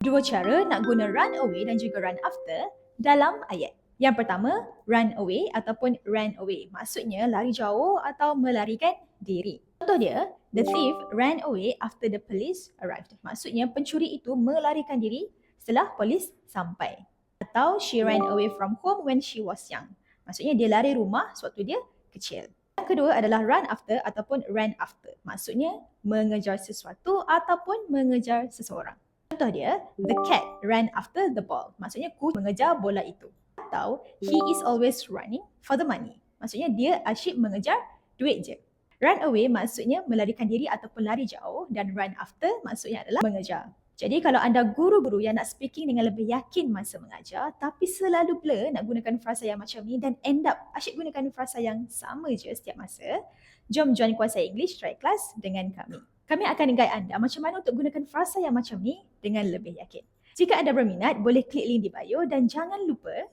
Dua cara nak guna run away dan juga run after dalam ayat. Yang pertama, run away ataupun run away. Maksudnya lari jauh atau melarikan diri. Contoh dia, the thief ran away after the police arrived. Maksudnya pencuri itu melarikan diri setelah polis sampai. Atau she ran away from home when she was young. Maksudnya dia lari rumah sewaktu dia kecil. Yang kedua adalah run after ataupun run after. Maksudnya mengejar sesuatu ataupun mengejar seseorang. Contoh dia, the cat ran after the ball. Maksudnya kucing mengejar bola itu. Atau he is always running for the money. Maksudnya dia asyik mengejar duit je. Run away maksudnya melarikan diri ataupun lari jauh dan run after maksudnya adalah mengejar. Jadi kalau anda guru-guru yang nak speaking dengan lebih yakin masa mengajar tapi selalu blur nak gunakan frasa yang macam ni dan end up asyik gunakan frasa yang sama je setiap masa, jom join Kuasai English Try Class dengan kami. Kami akan guide anda macam mana untuk gunakan frasa yang macam ni dengan lebih yakin. Jika anda berminat, boleh klik link di bio dan jangan lupa